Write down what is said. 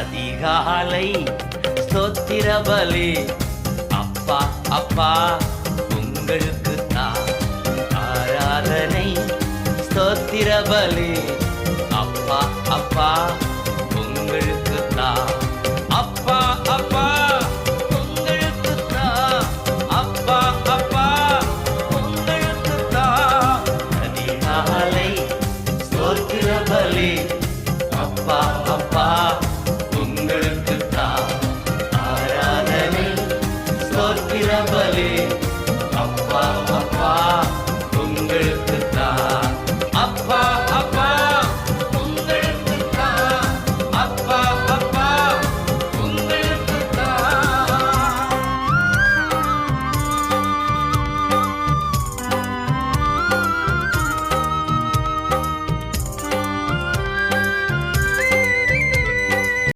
அதிகாலை சொத்திரபலி அப்பா அப்பா உங்களுக்கு தான் ஆராதனை ஸ்தோத்திரபலி. அப்பா அப்பா உங்களுக்கு தான். அப்பா அப்பா Bye. காக்கிறவளே